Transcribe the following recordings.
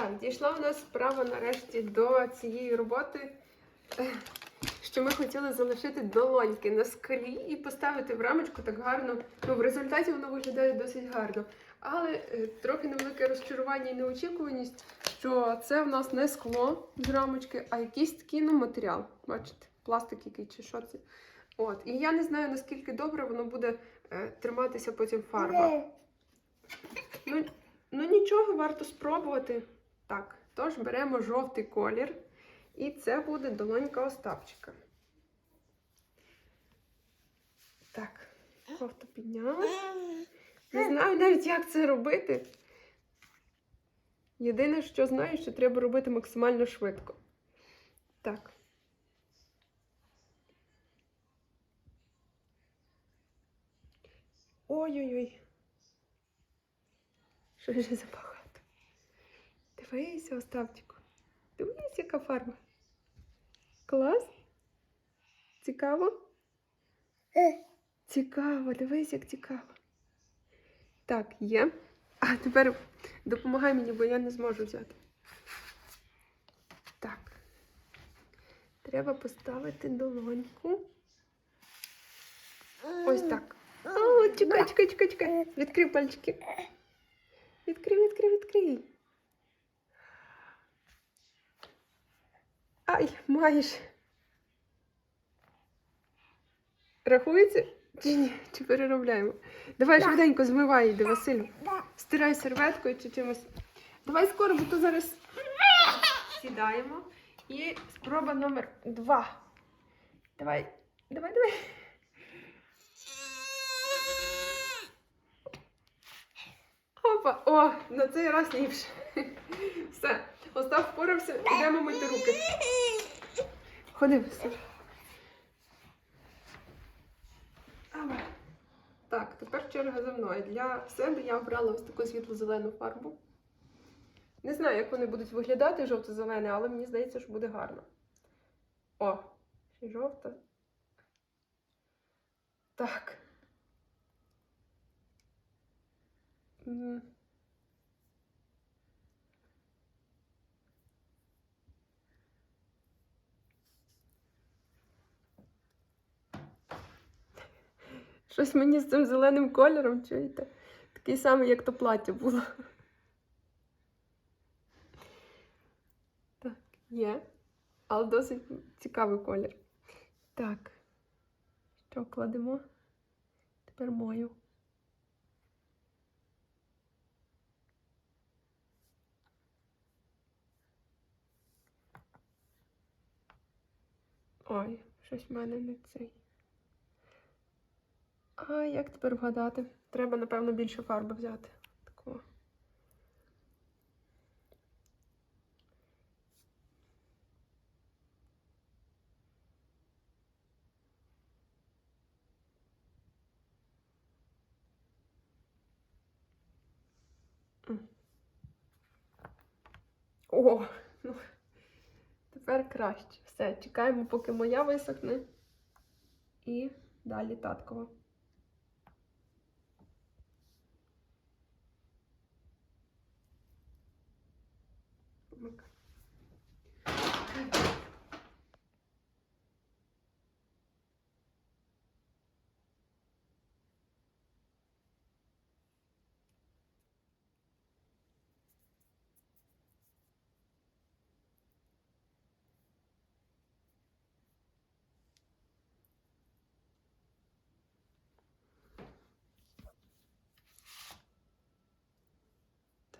Так, дійшла у нас справа нарешті до цієї роботи, що ми хотіли залишити долоньки на скалі і поставити в рамочку так гарно. Ну, в результаті воно виглядає досить гарно. Але е, трохи невелике розчарування і неочікуваність, що це в нас не скло з рамочки, а якийсь такий ну, матеріал. Бачите, пластик який чи що це. От. І я не знаю, наскільки добре воно буде е, триматися потім фарба. Ну, ну нічого, варто спробувати. Так, тож беремо жовтий колір. І це буде долонька Остапчика. Так, жовто підняла. Не знаю навіть, як це робити. Єдине, що знаю, що треба робити максимально швидко. Так. Ой-ой-ой. Що ж забагато. Дивися, Остапчику. Дивись, яка фарба. Клас? Цікаво? Цікаво, дивись, як цікаво. Так, є. А тепер допомагай мені, бо я не зможу взяти. Так. Треба поставити долоньку. Ось так. О, чекай, чекай, чекай, чекай. Відкрий пальчики. Відкрий, відкрий, відкрий. Ай, маєш. Рахується? Чи ні? Чи переробляємо? Давай швиденько змивай, йди, Василю. Стирай серветкою чи чимось. Давай скоро, бо то зараз сідаємо. І спроба номер два. Давай, давай, давай. Опа! О, на цей раз ліпше. Все, Остап впорався, йдемо мити руки. Ходи, Василь. Так, тепер черга за мною. Для себе я обрала ось таку світло-зелену фарбу. Не знаю, як вони будуть виглядати жовто-зелене, але мені здається, що буде гарно. О, ще жовта. Так. Щось мені з цим зеленим кольором, чуєте? Такий самий, як то плаття було. Так, є. Але досить цікавий колір. Так. Що кладемо? Тепер мою. Ой, щось в мене не цей. А як тепер вгадати? Треба, напевно, більше фарби взяти. Такого. О, ну, тепер краще. Все, чекаємо, поки моя висохне. І далі таткова.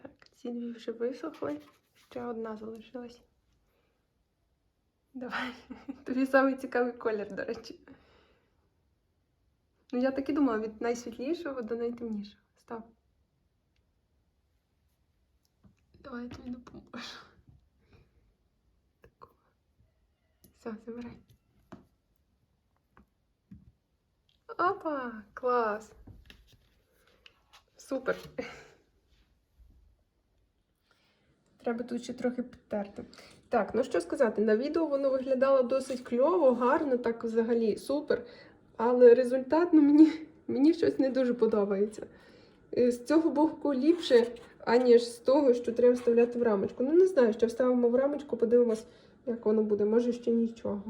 Так, ці дві вже висохли. Ще одна залишилась. Давай. Тобі самий цікавий колір, до речі. Ну, я так і думала, від найсвітлішого до найтемнішого. Став. Давай я тобі допоможу. Такого. Все, забирай. Опа! Клас! Супер! Треба тут ще трохи підтерти. Так, ну що сказати, на відео воно виглядало досить кльово, гарно, так взагалі супер. Але результат ну, мені, мені щось не дуже подобається. Е, З цього боку ліпше, аніж з того, що треба вставляти в рамочку. Ну, не знаю, що вставимо в рамочку, подивимось, як воно буде. Може, ще нічого.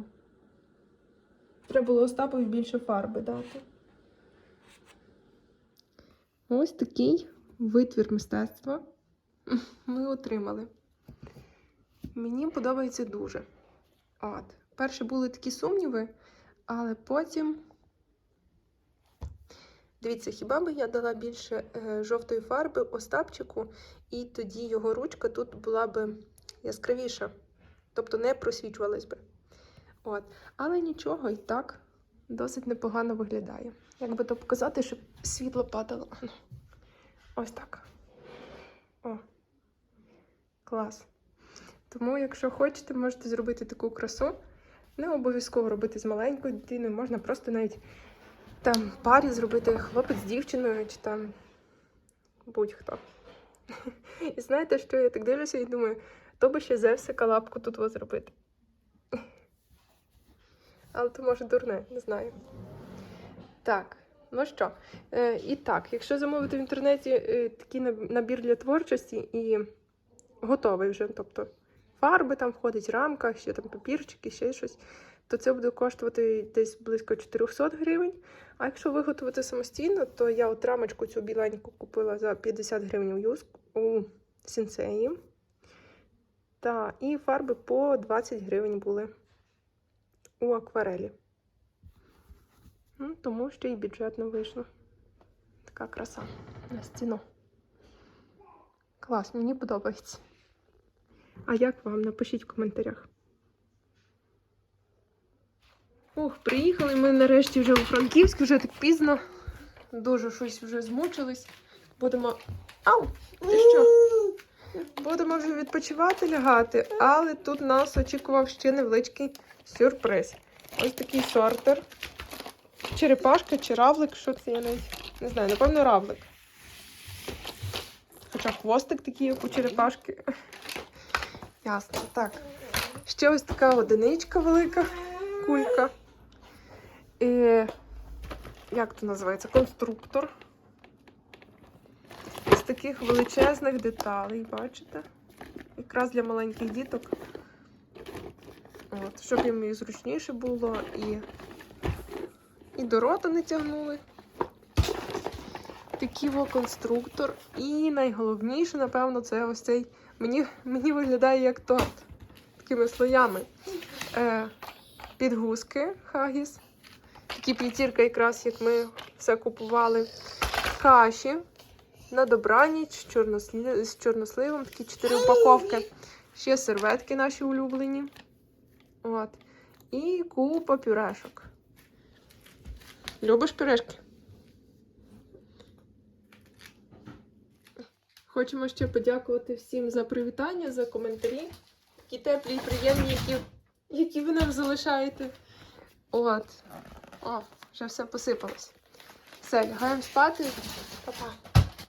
Треба було Остапові більше фарби дати. Ось такий витвір мистецтва ми отримали. Мені подобається дуже. От. Перше були такі сумніви, але потім. Дивіться, хіба би я дала більше е, жовтої фарби Остапчику, і тоді його ручка тут була б яскравіша, тобто не просвічувалась би. От. Але нічого, і так досить непогано виглядає. Як би то показати, щоб світло падало. Ось так. Клас. Тому, якщо хочете, можете зробити таку красу. Не обов'язково робити з маленькою дитиною, можна просто навіть там парі зробити хлопець з дівчиною чи там будь-хто. І знаєте, що я так дивлюся і думаю, то би ще Зевсика лапку тут зробити. Але то може дурне, не знаю. Так, ну що, е, і так, якщо замовити в інтернеті е, такий набір для творчості і готовий вже, тобто фарби там входить, рамка, ще там папірчики, ще щось, то це буде коштувати десь близько 400 гривень. А якщо виготовити самостійно, то я от рамочку цю біленьку купила за 50 гривень у сінсеї. Та, і фарби по 20 гривень були у акварелі. Ну, тому що і бюджетно вийшло. Така краса на стіну. Клас, мені подобається. А як вам? Напишіть в коментарях. Ох, приїхали ми нарешті вже у Франківськ, вже так пізно. Дуже щось вже змучились. Будемо. Ау! Ти що? Будемо вже відпочивати лягати, але тут нас очікував ще невеличкий сюрприз. Ось такий сортер. Черепашка чи равлик, що це я навіть не знаю, напевно, равлик. Хоча хвостик такий, як у черепашки. Ясно. Так. Ще ось така одиничка велика кулька. І, як то називається? Конструктор. З таких величезних деталей, бачите? Якраз для маленьких діток. От, щоб їм і зручніше було, і, і до рота не тягнули. Такий конструктор. І найголовніше, напевно, це ось цей. Мені, мені виглядає як торт. Такими слоями. Е, підгузки Хагіс. Такі п'ятірка, якраз як ми все купували. Каші на добраніч з, чорнослі... з чорносливом. Такі чотири упаковки. Ще серветки наші улюблені. От. І купа пюрешок. Любиш пюрешки? Хочемо ще подякувати всім за привітання, за коментарі. Такі теплі і приємні, які, які ви нам залишаєте. От. О, вже все посипалось. Все, лягаємо спати. Па-па.